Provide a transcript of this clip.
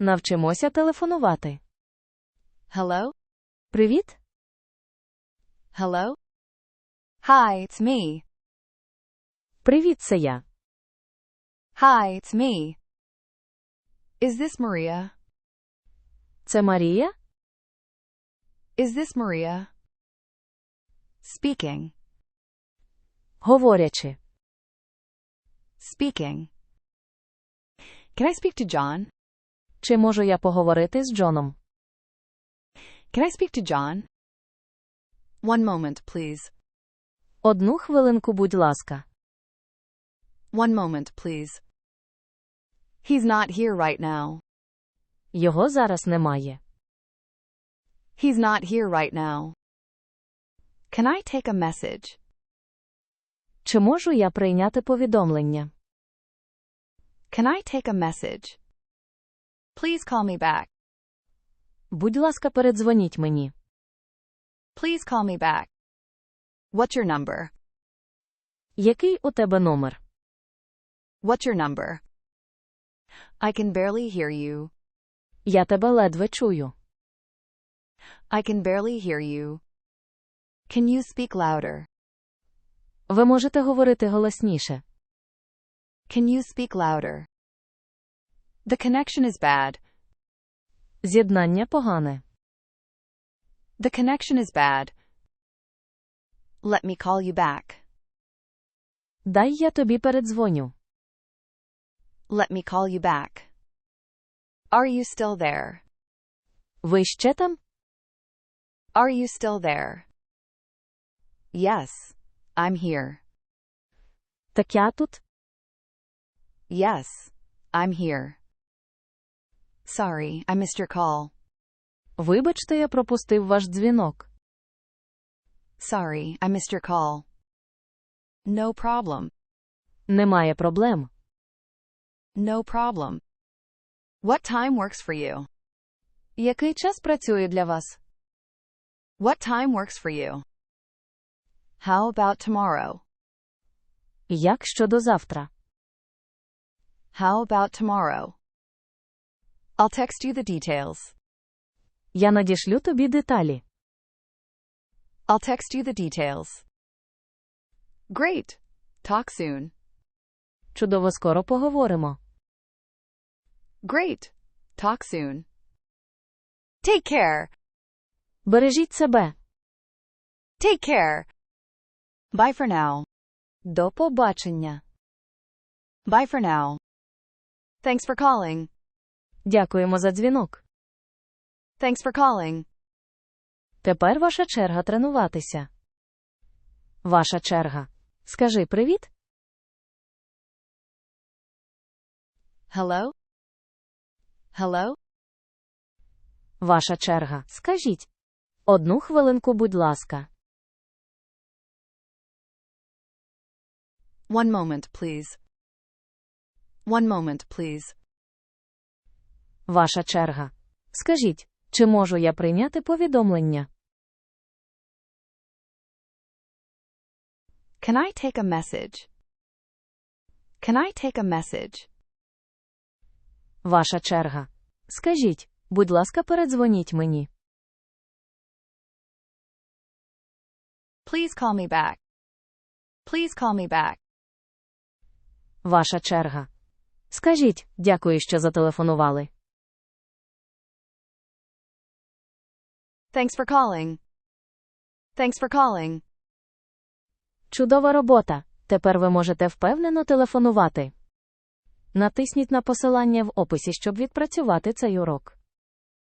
Навчимося телефонувати. Hello? Привіт. Hello? Hi, it's me. Привіт, це я. Hi, it's me. Is this Maria? Це Марія? Is this Maria? Speaking. Говорячи. Speaking. Can I speak to John? Чи можу я поговорити з Джоном? Can I speak to John? One moment, please. Одну хвилинку, будь ласка. One moment, please. He's not here right now. Його зараз немає. He's not here right now. Can I take a message? Чи можу я прийняти повідомлення? Can I take a message? Please call me back. Будь ласка, передзвоніть мені. Please call me back. What's your number? Який у тебе номер? What's your number? I can barely hear you. Я тебе ледве чую. I can barely hear you. Can you speak louder? Ви можете говорити голосніше. Can you speak louder? The connection is bad. З'єднання погане. The connection is bad. Let me call you back. Дай я тобі передзвоню. Let me call you back. Are you still there? Ви ще там? Are you still there? Yes, I'm here. Так я тут. Yes, I'm here. Sorry, I missed your call. Вибачте, я пропустив ваш дзвінок. Sorry, I missed your call. No problem. Немає проблем. No problem. What time works for you? Який час працює для вас? What time works for you? How about tomorrow? Як щодо завтра? How about tomorrow? I'll text you the details. Я надішлю тобі деталі. I'll text you the details. Great. Talk soon. Чудово скоро поговоримо. Great. Talk soon. Take care. Бережіть себе. Take care. Bye for now. До побачення. Bye for now. Thanks for calling. Дякуємо за дзвінок. Thanks for calling. Тепер ваша черга тренуватися. Ваша черга. Скажи привіт. Hello? Hello? Ваша черга. Скажіть. Одну хвилинку, будь ласка. One moment, please. One moment, please. Ваша черга. Скажіть, чи можу я прийняти повідомлення? Can I take a message? Can I take a message? Ваша черга. Скажіть, будь ласка, передзвоніть мені. Please call me back. Please call me back. Ваша черга. Скажіть, дякую, що зателефонували. Thanks for calling. Thanks for calling. Чудова робота. Тепер ви можете впевнено телефонувати. Натисніть на посилання в описі, щоб відпрацювати цей урок.